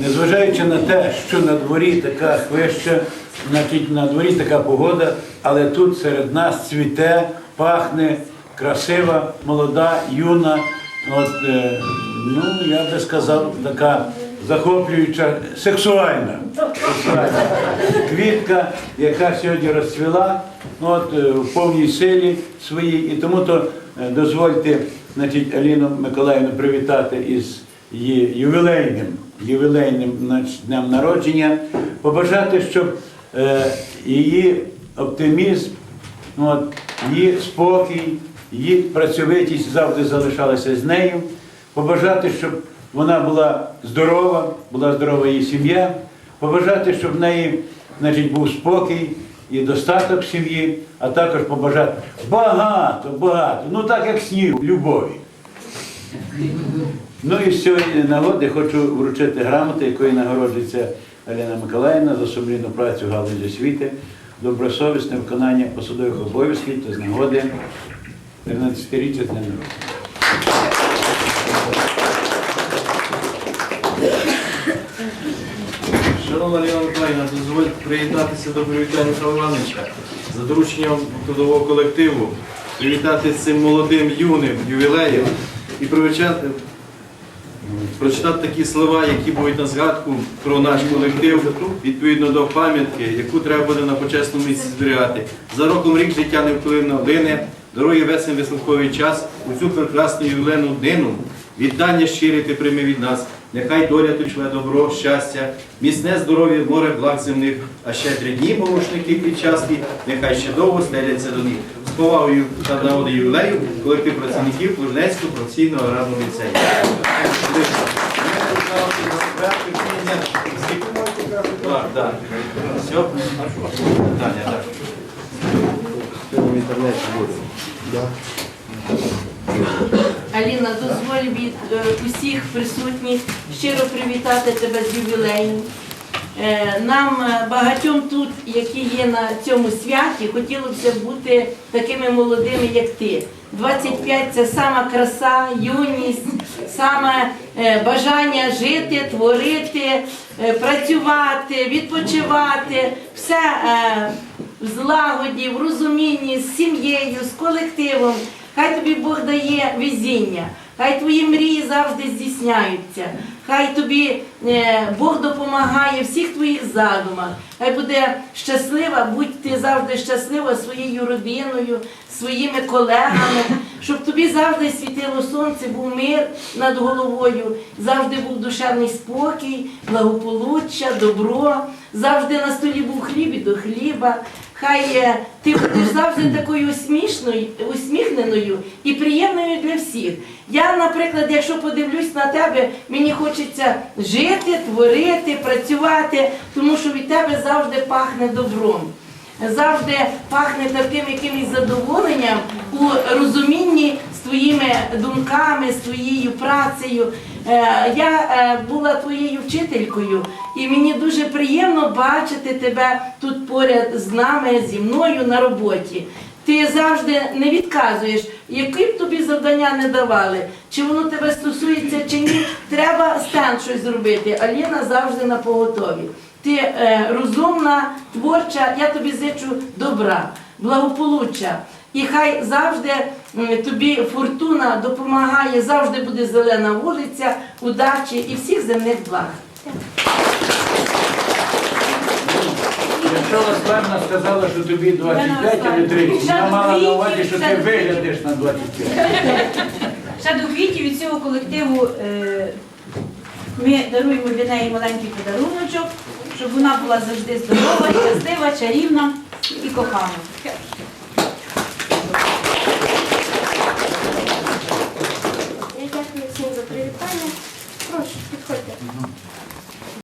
незважаючи на те, що на дворі така хвища, значить на дворі така погода, але тут серед нас цвіте, пахне, красива, молода, юна. От, е, ну, я би сказав, така захоплююча, сексуальна, сексуальна квітка, яка сьогодні розцвіла ну, от, е, в повній силі своїй. І тому то е, дозвольте значить, Аліну Миколаївну привітати із її ювілейним, ювілейним днем народження, побажати, щоб е, її оптимізм, ну, от, її спокій, її працьовитість завжди залишалася з нею. Побажати, щоб вона була здорова, була здорова її сім'я. Побажати, щоб в неї значить, був спокій і достаток сім'ї, а також побажати багато, багато, ну так як сніг, любові. Ну і з цієї нагоди хочу вручити грамоту, якою нагороджується Аліна Миколаївна за сумлінну працю галузі освіти, добросовісне виконання посадових обов'язків та з нагоди 13-річчя дня народження. Шановна Ліна Миколаївна, дозвольте приєднатися до привітання Михайла за дорученням трудового колективу, привітати з цим молодим юним ювілеєм і привчати, прочитати такі слова, які будуть на згадку про наш колектив, відповідно до пам'ятки, яку треба буде на почесному місці зберігати. За роком рік життя не вплив на години, дорогі весен вислуховий час у цю прекрасну ювілейну днину. Віддання щире ти прийми від нас, нехай доля шле добро, щастя, міцне здоров'я, море благ земних, а щедрі дні помощники підчасні, нехай ще довго стеляться до них. З повагою та нагоди ювілею колектив працівників Плужнецького професійного аграрного ліцею. Так, так. Все? Так. В інтернеті буде. Аліна, дозволь від е, усіх присутніх щиро привітати тебе з ювілеєм. Е, Нам е, багатьом тут, які є на цьому святі, хотілося б бути такими молодими, як ти. 25 – це сама краса, юність, саме е, бажання жити, творити, працювати, відпочивати, все в злагоді, в розумінні з сім'єю, з колективом. Хай тобі Бог дає везіння, хай твої мрії завжди здійсняються, хай тобі е, Бог допомагає в всіх твоїх задумах. Хай буде щаслива, будь ти завжди щаслива своєю родиною, своїми колегами, щоб тобі завжди світило сонце, був мир над головою, завжди був душевний спокій, благополуччя, добро, завжди на столі був хліб і до хліба. Хай е, ти будеш завжди такою усмішною, усміхненою і приємною для всіх. Я, наприклад, якщо подивлюсь на тебе, мені хочеться жити, творити, працювати, тому що від тебе завжди пахне добром. Завжди пахне таким якимось задоволенням у розумінні з твоїми думками, з твоєю працею. Е, Я е, була твоєю вчителькою, і мені дуже приємно бачити тебе тут поряд з нами, зі мною на роботі. Ти завжди не відказуєш, які б тобі завдання не давали, чи воно тебе стосується, чи ні. Треба стенд щось зробити. Аліна завжди на поготові. Ти е, розумна, творча, я тобі зичу добра, благополуччя. І хай завжди тобі фортуна допомагає, завжди буде зелена вулиця, удачі і всіх земних благ. Якщо Ласкарна сказала, що тобі 25 або не 30, вона мала на увазі, що ти виглядиш на 25. Ще до квітів від цього колективу е, ми даруємо для неї маленький подаруночок, щоб вона була завжди здорова, щаслива, чарівна і кохана.